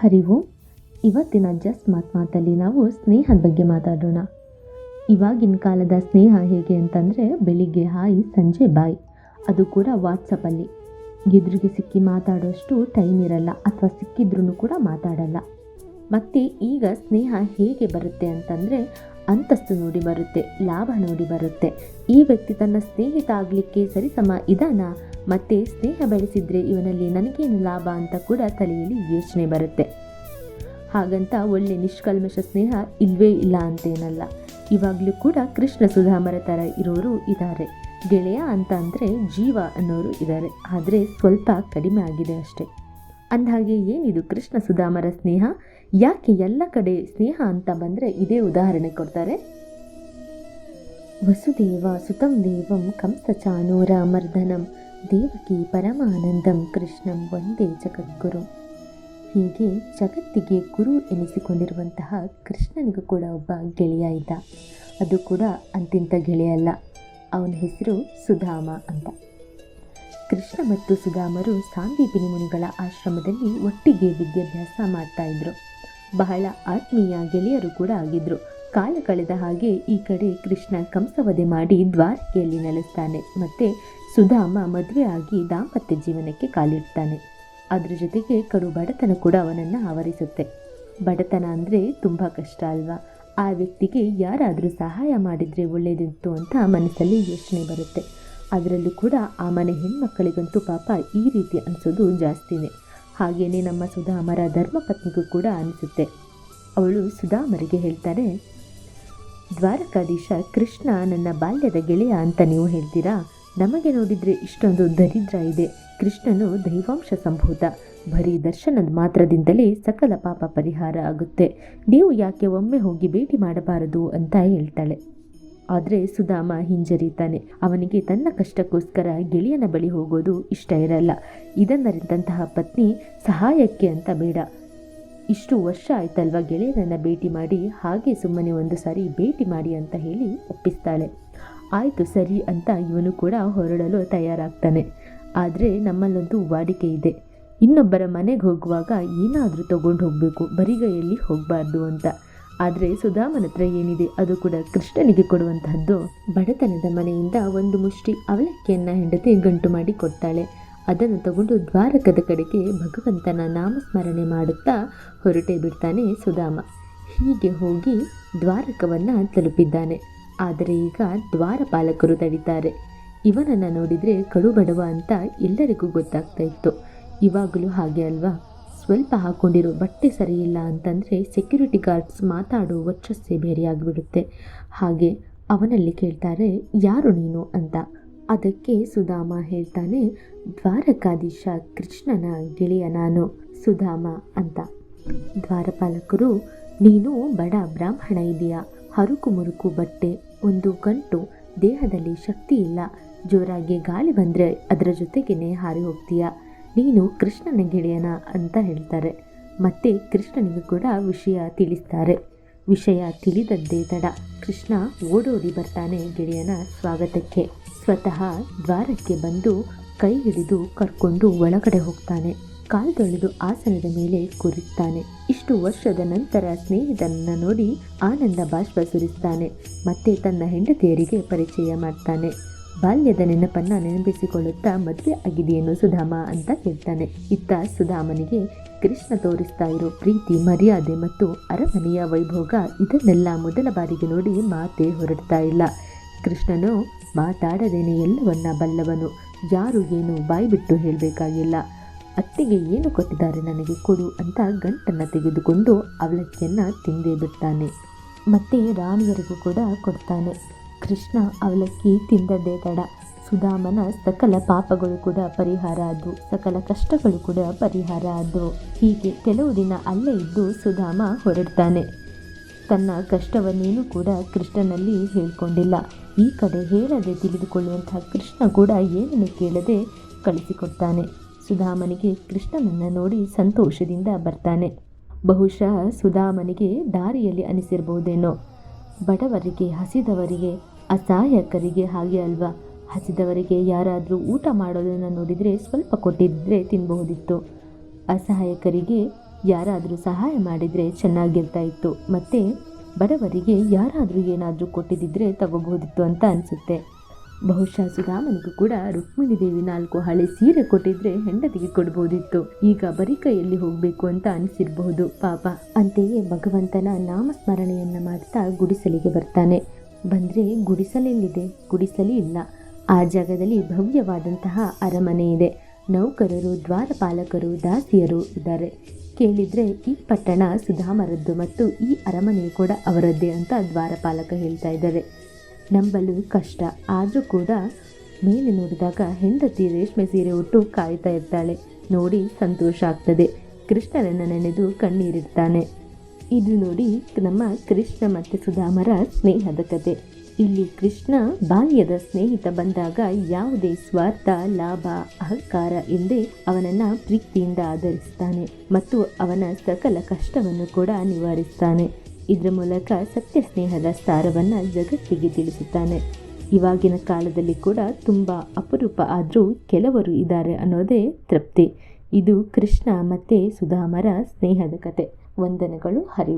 ಹರಿವು. ಇವತ್ತಿನ ಜಸ್ಟ್ ಮಾತ್ ಮಾತಲ್ಲಿ ನಾವು ಸ್ನೇಹದ ಬಗ್ಗೆ ಮಾತಾಡೋಣ. ಇವಾಗಿನ ಕಾಲದ ಸ್ನೇಹ ಹೇಗೆ ಅಂತಂದರೆ ಬೆಳಿಗ್ಗೆ ಹಾಯ್, ಸಂಜೆ ಬಾಯ್. ಅದು ಕೂಡ ವಾಟ್ಸಪ್ಪಲ್ಲಿ ಎದುರಿಗೆ ಸಿಕ್ಕಿ ಮಾತಾಡೋಷ್ಟು ಟೈಮ್ ಇರಲ್ಲ, ಅಥವಾ ಸಿಕ್ಕಿದ್ರೂ ಕೂಡ ಮಾತಾಡಲ್ಲ. ಮತ್ತು ಈಗ ಸ್ನೇಹ ಹೇಗೆ ಬರುತ್ತೆ ಅಂತಂದರೆ ಅಂತಸ್ತು ನೋಡಿ ಬರುತ್ತೆ, ಲಾಭ ನೋಡಿ ಬರುತ್ತೆ. ಈ ವ್ಯಕ್ತಿ ತನ್ನ ಸ್ನೇಹಿತ ಆಗಲಿಕ್ಕೆ ಸರಿಸಮ, ಇದಾನ? ಮತ್ತೆ ಸ್ನೇಹ ಬೆಳೆಸಿದ್ರೆ ಇವನಲ್ಲಿ ನನಗೇನು ಲಾಭ ಅಂತ ಕೂಡ ತಲೆಯಲ್ಲಿ ಯೋಚನೆ ಬರುತ್ತೆ. ಹಾಗಂತ ಒಳ್ಳೆ ನಿಷ್ಕಲ್ಮಶ ಸ್ನೇಹ ಇಲ್ವೇ ಇಲ್ಲ ಅಂತೇನಲ್ಲ. ಇವಾಗಲೂ ಕೂಡ ಕೃಷ್ಣ ಸುಧಾಮರ ಥರ ಇರೋರು ಇದ್ದಾರೆ ಗೆಳೆಯ ಅಂತ ಅಂದರೆ ಜೀವ ಅನ್ನೋರು ಇದ್ದಾರೆ ಆದರೆ ಸ್ವಲ್ಪ ಕಡಿಮೆ ಆಗಿದೆ ಅಷ್ಟೆ. ಅಂದಹಾಗೆ ಏನಿದು ಕೃಷ್ಣ ಸುಧಾಮರ ಸ್ನೇಹ? ಯಾಕೆ ಎಲ್ಲ ಕಡೆ ಸ್ನೇಹ ಅಂತ ಬಂದರೆ ಇದೇ ಉದಾಹರಣೆ ಕೊಡ್ತಾರೆ? ವಸುದೇವ ಸುತಂ ದೇವಂ ಕಂಸಚಾನೂರ ಮರ್ದನಂ ದೇವಕಿ ಪರಮಾನಂದಂ, ಕೃಷ್ಣಂ ಒಂದೇ ಜಗದ್ಗುರು. ಹೀಗೆ ಜಗತ್ತಿಗೆ ಗುರು ಎನಿಸಿಕೊಂಡಿರುವಂತಹ ಕೃಷ್ಣನಿಗೂ ಕೂಡ ಒಬ್ಬ ಗೆಳೆಯ ಇದ್ದ. ಅದು ಕೂಡ ಅಂತಿಂತ ಗೆಳೆಯ ಅಲ್ಲ, ಅವನ ಹೆಸರು ಸುಧಾಮ ಅಂತ. ಕೃಷ್ಣ ಮತ್ತು ಸುಧಾಮರು ಸಾಂದೀಪಿನಿ ಮುನಿಗಳ ಆಶ್ರಮದಲ್ಲಿ ಒಟ್ಟಿಗೆ ವಿದ್ಯಾಭ್ಯಾಸ ಮಾಡ್ತಾ ಇದ್ರು. ಬಹಳ ಆತ್ಮೀಯ ಗೆಳೆಯರು ಕೂಡ ಆಗಿದ್ರು. ಕಾಲ ಕಳೆದ ಹಾಗೆ ಈ ಕಡೆ ಕೃಷ್ಣ ಕಂಸವಧೆ ಮಾಡಿ ದ್ವಾರಕೆಯಲ್ಲಿ ನೆಲೆಸ್ತಾನೆ. ಮತ್ತೆ ಸುಧಾಮ ಮದುವೆ ಆಗಿ ದಾಂಪತ್ಯ ಜೀವನಕ್ಕೆ ಕಾಲಿಡ್ತಾನೆ. ಅದ್ರ ಜೊತೆಗೆ ಕಡು ಬಡತನ ಕೂಡ ಅವನನ್ನು ಆವರಿಸುತ್ತೆ. ಬಡತನ ಅಂದರೆ ತುಂಬ ಕಷ್ಟ ಅಲ್ವಾ? ಆ ವ್ಯಕ್ತಿಗೆ ಯಾರಾದರೂ ಸಹಾಯ ಮಾಡಿದರೆ ಒಳ್ಳೆಯದಿತ್ತು ಅಂತ ಮನಸ್ಸಲ್ಲಿ ಯೋಚನೆ ಬರುತ್ತೆ. ಅದರಲ್ಲೂ ಕೂಡ ಆ ಮನೆ ಹೆಣ್ಮಕ್ಕಳಿಗಂತೂ ಪಾಪ ಈ ರೀತಿ ಅನಿಸೋದು ಜಾಸ್ತಿನೇ. ಹಾಗೆಯೇ ನಮ್ಮ ಸುಧಾಮರ ಧರ್ಮಪತ್ನಿಗೂ ಕೂಡ ಅನಿಸುತ್ತೆ. ಅವಳು ಸುಧಾಮರಿಗೆ ಹೇಳ್ತಾರೆ ದ್ವಾರಕಾಧೀಶ ಕೃಷ್ಣ ನನ್ನ ಬಾಲ್ಯದ ಗೆಳೆಯ ಅಂತ ನೀವು ಹೇಳ್ತೀರಾ? ನಮಗೆ ನೋಡಿದರೆ ಇಷ್ಟೊಂದು ದರಿದ್ರ ಇದೆ. ಕೃಷ್ಣನು ದೈವಾಂಶ ಸಂಭೂತ. ಬರೀ ದರ್ಶನದ ಮಾತ್ರದಿಂದಲೇ ಸಕಲ ಪಾಪ ಪರಿಹಾರ ಆಗುತ್ತೆ. ನೀವು ಯಾಕೆ ಒಮ್ಮೆ ಹೋಗಿ ಭೇಟಿ ಮಾಡಬಾರದು ಅಂತ ಹೇಳ್ತಾಳೆ. ಆದರೆ ಸುಧಾಮ ಹಿಂಜರಿತಾನೆ. ಅವನಿಗೆ ತನ್ನ ಕಷ್ಟಕ್ಕೋಸ್ಕರ ಗೆಳೆಯನ ಬಳಿ ಹೋಗೋದು ಇಷ್ಟ ಇರಲ್ಲ. ಇದನ್ನರಿತಂತಹ ಪತ್ನಿ ಸಹಾಯಕ್ಕೆ ಅಂತ ಬೇಡ. ಇಷ್ಟು ವರ್ಷ ಆಯ್ತಲ್ವಾ ಗೆಳೆಯನನ್ನು ಭೇಟಿ ಮಾಡಿ? ಹಾಗೆ ಸುಮ್ಮನೆ ಒಂದು ಸಾರಿ ಭೇಟಿ ಮಾಡಿ ಅಂತ ಹೇಳಿ ಒಪ್ಪಿಸ್ತಾಳೆ. ಆಯಿತು ಸರಿ ಅಂತ ಇವನು ಕೂಡ ಹೊರಡಲು ತಯಾರಾಗ್ತಾನೆ. ಆದರೆ ನಮ್ಮಲ್ಲೊಂದು ವಾಡಿಕೆ ಇದೆ. ಇನ್ನೊಬ್ಬರ ಮನೆಗೆ ಹೋಗುವಾಗ ಏನಾದರೂ ತಗೊಂಡು ಹೋಗಬೇಕು. ಬರಿಗೈಯಲ್ಲಿ ಹೋಗಬಾರ್ದು ಅಂತ. ಆದರೆ ಸುಧಾಮನ ಹತ್ರ ಏನಿದೆ ಅದು ಕೂಡ ಕೃಷ್ಣನಿಗೆ ಕೊಡುವಂತಹದ್ದು. ಬಡತನದ ಮನೆಯಿಂದ ಒಂದು ಮುಷ್ಟಿ ಅವಲಕ್ಕಿಯನ್ನು ಹೆಂಡತಿ ಗಂಟು ಮಾಡಿ ಕೊಡ್ತಾಳೆ. ಅದನ್ನು ತಗೊಂಡು ದ್ವಾರಕದ ಕಡೆಗೆ ಭಗವಂತನ ನಾಮಸ್ಮರಣೆ ಮಾಡುತ್ತಾ ಹೊರಟೇ ಬಿಡ್ತಾನೆ ಸುಧಾಮ. ಹೀಗೆ ಹೋಗಿ ದ್ವಾರಕವನ್ನು ತಲುಪಿದ್ದಾನೆ. ಆದರೆ ಈಗ ದ್ವಾರಪಾಲಕರು ತಡೀತಾರೆ. ಇವನನ್ನು ನೋಡಿದರೆ ಕಡುಬಡವ ಅಂತ ಎಲ್ಲರಿಗೂ ಗೊತ್ತಾಗ್ತಾ ಇತ್ತು. ಇವಾಗಲೂ ಹಾಗೆ ಅಲ್ವಾ? ಸ್ವಲ್ಪ ಹಾಕೊಂಡಿರೋ. ಬಟ್ಟೆ ಸರಿಯಿಲ್ಲ ಅಂತಂದರೆ ಸೆಕ್ಯೂರಿಟಿ ಗಾರ್ಡ್ಸ್ ಮಾತಾಡೋ ವರ್ಚಸ್ಸೇ ಬೇರೆಯಾಗಿಬಿಡುತ್ತೆ. ಹಾಗೆ ಅವನಲ್ಲಿ ಕೇಳ್ತಾರೆ, ಯಾರು ನೀನು? ಅಂತ. ಅದಕ್ಕೆ ಸುಧಾಮ ಹೇಳ್ತಾನೆ, ದ್ವಾರಕಾಧೀಶ ಕೃಷ್ಣನ ಗೆಳೆಯ ನಾನು, ಸುಧಾಮ ಅಂತ. ದ್ವಾರಪಾಲಕರು, ನೀನು ಬಡ ಬ್ರಾಹ್ಮಣ ಇದೆಯಾ ಹರುಕು ಮುರುಕು ಬಟ್ಟೆ, ಒಂದು ಗಂಟು, ದೇಹದಲ್ಲಿ ಶಕ್ತಿ ಇಲ್ಲ. ಜೋರಾಗಿ ಗಾಳಿ ಬಂದರೆ ಅದರ ಜೊತೆಗೇನೆ ಹಾರಿ ಹೋಗ್ತೀಯಾ? ನೀನು ಕೃಷ್ಣನ ಗೆಳೆಯನ ಅಂತ ಹೇಳ್ತಾರೆ. ಮತ್ತೆ ಕೃಷ್ಣನಿಗೆ ಕೂಡ ವಿಷಯ ತಿಳಿಸ್ತಾರೆ. ವಿಷಯ ತಿಳಿದದ್ದೇ ತಡ. ಕೃಷ್ಣ ಓಡೋಡಿ ಬರ್ತಾನೆ ಗೆಳೆಯನ ಸ್ವಾಗತಕ್ಕೆ. ಸ್ವತಃ ದ್ವಾರಕ್ಕೆ ಬಂದು ಕೈ ಹಿಡಿದು ಕರ್ಕೊಂಡು ಒಳಗಡೆ ಹೋಗ್ತಾನೆ. ಕಾಲ್ದೊಳೆದು ಆಸನದ ಮೇಲೆ ಕೂರಿಸ್ತಾನೆ. ಇಷ್ಟು ವರ್ಷದ ನಂತರ ಸ್ನೇಹಿತನನ್ನು ನೋಡಿ ಆನಂದ ಬಾಷ್ಪ ಸುರಿಸ್ತಾನೆ. ಮತ್ತೆ ತನ್ನ ಹೆಂಡತಿಯರಿಗೆ ಪರಿಚಯ ಮಾಡ್ತಾನೆ. ಬಾಲ್ಯದ ನೆನಪನ್ನ ನೆನಪಿಸಿಕೊಳ್ಳುತ್ತಾ ಮದುವೆ ಆಗಿದೆಯೇನು ಸುಧಾಮ ಅಂತ ಕೇಳ್ತಾನೆ. ಇತ್ತ ಸುಧಾಮನಿಗೆ ಕೃಷ್ಣ ತೋರಿಸ್ತಾ ಇರೋ ಪ್ರೀತಿ, ಮರ್ಯಾದೆ ಮತ್ತು ಅರಮನೆಯ ವೈಭೋಗ ಇದನ್ನೆಲ್ಲ ಮೊದಲ ಬಾರಿಗೆ ನೋಡಿ ಮಾತೆ ಹೊರಡ್ತಾ ಇಲ್ಲ. ಕೃಷ್ಣನು ಮಾತಾಡದೇನೆ ಎಲ್ಲವನ್ನ ಬಲ್ಲವನು. ಯಾರು ಏನು ಬಾಯ್ಬಿಟ್ಟು ಹೇಳಬೇಕಾಗಿಲ್ಲ. ಅತ್ತಿಗೆ ಏನು ಕೊಟ್ಟಿದ್ದಾರೆ ನನಗೆ ಕೊಡು ಅಂತ ಗಂಟನ್ನು ತೆಗೆದುಕೊಂಡು ಅವಲಕ್ಕಿಯನ್ನು ತಿಂದೇ ಬಿಡ್ತಾನೆ. ಮತ್ತೆ ರಾಣಿಯರಿಗೂ ಕೂಡ ಕೊಡ್ತಾನೆ. ಕೃಷ್ಣ ಅವಲಕ್ಕಿ ತಿಂದದ್ದೇ ತಡ ಸುಧಾಮನ ಸಕಲ ಪಾಪಗಳು ಕೂಡ ಪರಿಹಾರ ಆದವು. ಸಕಲ ಕಷ್ಟಗಳು ಕೂಡ ಪರಿಹಾರ ಆದವು. ಹೀಗೆ ಕೆಲವು ದಿನ ಅಲ್ಲೇ ಇದ್ದು ಸುಧಾಮ ಹೊರಡ್ತಾನೆ. ತನ್ನ ಕಷ್ಟವನ್ನೇನು ಕೂಡ ಕೃಷ್ಣನಲ್ಲಿ ಹೇಳಿಕೊಂಡಿಲ್ಲ. ಈ ಕಡೆ ಹೇಳದೆ ತಿಳಿದುಕೊಳ್ಳುವಂತಹ ಕೃಷ್ಣ ಕೂಡ ಏನನ್ನು ಕೇಳದೆ ಕಳಿಸಿಕೊಡ್ತಾನೆ. ಸುಧಾಮನಿಗೆ ಕೃಷ್ಣನನ್ನು ನೋಡಿ ಸಂತೋಷದಿಂದ ಬರ್ತಾನೆ. ಬಹುಶಃ ಸುಧಾಮನಿಗೆ ದಾರಿಯಲ್ಲಿ ಅನಿಸಿರ್ಬೋದೇನೋ. ಬಡವರಿಗೆ, ಹಸಿದವರಿಗೆ ಅಸಹಾಯಕರಿಗೆ ಹಾಗೆ ಅಲ್ವಾ? ಹಸಿದವರಿಗೆ ಯಾರಾದರೂ ಊಟ ಮಾಡೋದನ್ನು ನೋಡಿದರೆ ಸ್ವಲ್ಪ ಕೊಟ್ಟಿದ್ದರೆ ತಿನ್ನಬಹುದಿತ್ತು ಅಸಹಾಯಕರಿಗೆ ಯಾರಾದರೂ ಸಹಾಯ ಮಾಡಿದರೆ ಚೆನ್ನಾಗಿರ್ತಾ ಇತ್ತು. ಮತ್ತು ಬಡವರಿಗೆ ಯಾರಾದರೂ ಏನಾದರೂ ಕೊಟ್ಟಿದ್ದಿದ್ರೆ ತಗೋಬಹುದಿತ್ತು ಅಂತ ಅನಿಸುತ್ತೆ. ಬಹುಶಃ ಸುಧಾಮನಿಗೂ ಕೂಡ ರುಕ್ಮಿಣಿ ದೇವಿ ನಾಲ್ಕು ಹಳೆ ಸೀರೆ ಕೊಟ್ಟಿದ್ರೆ ಹೆಂಡತಿಗೆ ಕೊಡ್ಬೋದಿತ್ತು. ಈಗ ಬರೀ ಕೈಯಲ್ಲಿ ಹೋಗಬೇಕು ಅಂತ ಅನಿಸಿರಬಹುದು. ಪಾಪ. ಅಂತೆಯೇ ಭಗವಂತನ ನಾಮಸ್ಮರಣೆಯನ್ನು ಮಾಡ್ತಾ ಗುಡಿಸಲಿಗೆ ಬರ್ತಾನೆ. ಬಂದ್ರೆ ಗುಡಿಸಲೆಲ್ಲಿದೆ, ಗುಡಿಸಲಿ ಇಲ್ಲ. ಆ ಜಾಗದಲ್ಲಿ ಭವ್ಯವಾದಂತಹ ಅರಮನೆ ಇದೆ. ನೌಕರರು, ದ್ವಾರಪಾಲಕರು, ದಾಸಿಯರು ಇದ್ದಾರೆ. ಕೇಳಿದರೆ ಈ ಪಟ್ಟಣ ಸುಧಾಮರದ್ದು ಮತ್ತು ಈ ಅರಮನೆ ಕೂಡ ಅವರದ್ದೇ ಅಂತ ದ್ವಾರಪಾಲಕ ಹೇಳ್ತಾ ಇದ್ದಾರೆ. ನಂಬಲು ಕಷ್ಟ. ಆದರೂ ಕೂಡ ಮೇಲೆ ನೋಡಿದಾಗ ಹೆಂಡತಿ ರೇಷ್ಮೆ ಸೀರೆ ಉಟ್ಟು ಕಾಯ್ತಾ ಇರ್ತಾಳೆ. ನೋಡಿ ಸಂತೋಷ ಆಗ್ತದೆ. ಕೃಷ್ಣನನ್ನು ನೆನೆದು ಕಣ್ಣೀರಿಡ್ತಾನೆ. ಇದು ನೋಡಿ ನಮ್ಮ ಕೃಷ್ಣ ಮತ್ತು ಸುಧಾಮರ ಸ್ನೇಹದ ಕತೆ. ಇಲ್ಲಿ ಕೃಷ್ಣ ಬಾಲ್ಯದ ಸ್ನೇಹಿತ ಬಂದಾಗ ಯಾವುದೇ ಸ್ವಾರ್ಥ, ಲಾಭ, ಅಹಂಕಾರ ಇಲ್ಲದೆ ಅವನನ್ನ ಪ್ರೀತಿಯಿಂದ ಆಧರಿಸ್ತಾನೆ ಮತ್ತು ಅವನ ಸಕಲ ಕಷ್ಟವನ್ನು ಕೂಡ ನಿವಾರಿಸ್ತಾನೆ. ಇದರ ಮೂಲಕ ಸತ್ಯ ಸ್ನೇಹದ ಸಾರವನ್ನ ಜಗತ್ತಿಗೆ ತಿಳಿಸುತ್ತಾನೆ. ಇವಾಗಿನ ಕಾಲದಲ್ಲಿ ಕೂಡ ತುಂಬ ಅಪರೂಪ ಆದರೂ ಕೆಲವರು ಇದ್ದಾರೆ ಅನ್ನೋದೇ ತೃಪ್ತಿ. ಇದು ಕೃಷ್ಣ ಮತ್ತು ಸುಧಾಮರ ಸ್ನೇಹದ ಕತೆ. ವಂದನೆಗಳು ಹರಿ